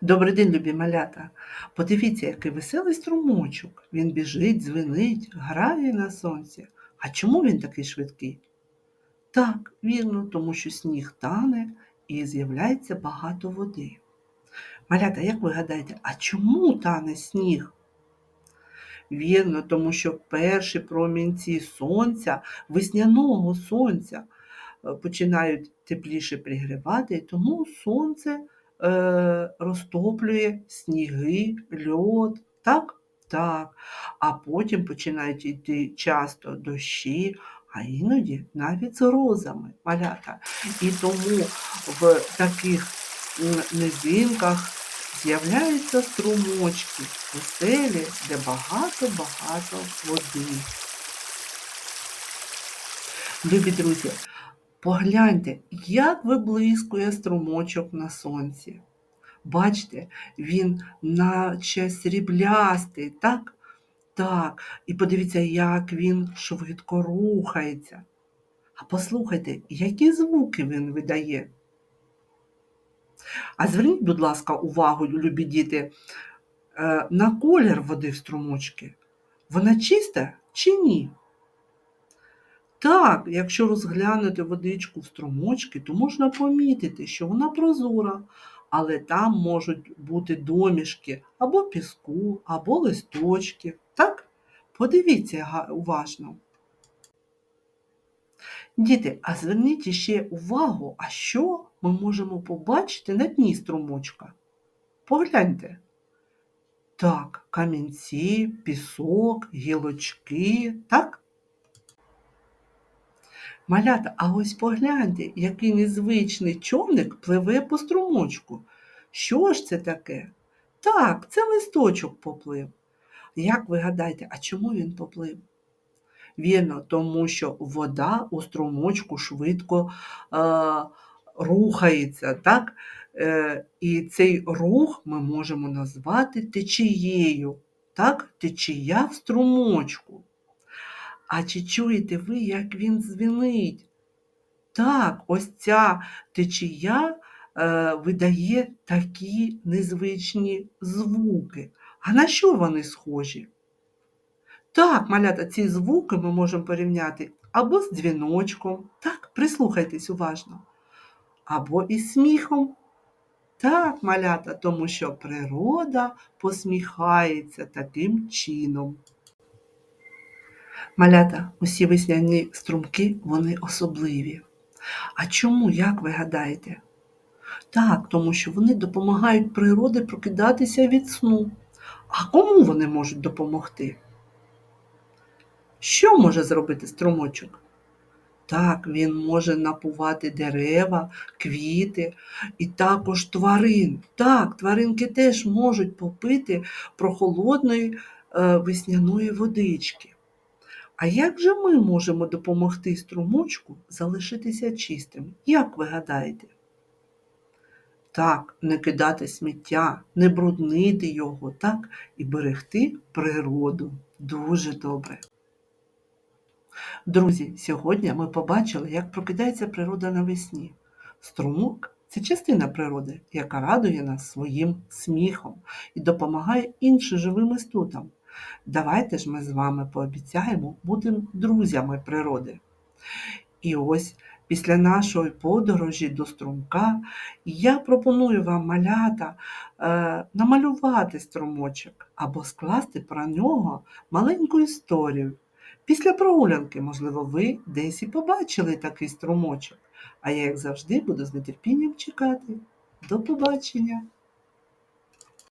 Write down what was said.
Добрий день, любі малята. Подивіться, який веселий струмочок. Він біжить, дзвенить, грає на сонці. А чому він такий швидкий? Так, вірно, тому що сніг тане і з'являється багато води. Малята, як ви гадаєте, а чому тане сніг? Вірно, тому що перші промінці сонця, весняного сонця, е, починають тепліше пригрівати, і тому сонце е, розтоплює сніги, льод, так? Так. А потім починають йти часто дощі, а іноді навіть з грозами, малята. І тому в таких низинках з'являються струмочки, веселі, де багато-багато води. Любі друзі, погляньте, як виблискує струмочок на сонці. Бачите, він наче сріблястий, так? Так. І подивіться, як він швидко рухається. А послухайте, які звуки він видає. А зверніть, будь ласка, увагу, любі діти, е, на колір води в струмочки. Вона чиста чи ні? Так, якщо розглянути водичку в струмочки, то можна помітити, що вона прозора, але там можуть бути домішки або піску, або листочки. Так? Подивіться уважно. Діти, а зверніть ще увагу, а що ми можемо побачити на дні струмочка? Погляньте. Так, камінці, пісок, гілочки, так? Малята, а ось погляньте, який незвичний човник пливе по струмочку. Що ж це таке? Так, це листочок поплив. Як ви гадаєте, а чому він поплив? Вірно, тому що вода у струмочку швидко е, рухається, так? Е, і цей рух ми можемо назвати течією. Так? Течія в струмочку. А чи чуєте ви, як він дзвенить? Так, ось ця течія е, видає такі незвичні звуки. А на що вони схожі? Так, малята, ці звуки ми можемо порівняти або з дзвіночком, так, прислухайтесь уважно, або із сміхом. Так, малята, тому що природа посміхається таким чином. Малята, усі весняні струмки, вони особливі. А чому, як ви гадаєте? Так, тому що вони допомагають природі прокидатися від сну. А кому вони можуть допомогти? Що може зробити струмочок? Так, він може напувати дерева, квіти і також тварин. Так, тваринки теж можуть попити прохолодної е, весняної водички. А як же ми можемо допомогти струмочку залишитися чистим? Як ви гадаєте? Так, не кидати сміття, не бруднити його, так, і берегти природу. Дуже добре. Друзі, сьогодні ми побачили, як прокидається природа навесні. Струмок це частина природи, яка радує нас своїм сміхом і допомагає іншим живим істотам. Давайте ж ми з вами пообіцяємо бути друзями природи. І ось після нашої подорожі до струмка я пропоную вам малята е, намалювати струмочок або скласти про нього маленьку історію. Після прогулянки, можливо, ви десь і побачили такий струмочок, а я, як завжди, буду з нетерпінням чекати. До побачення!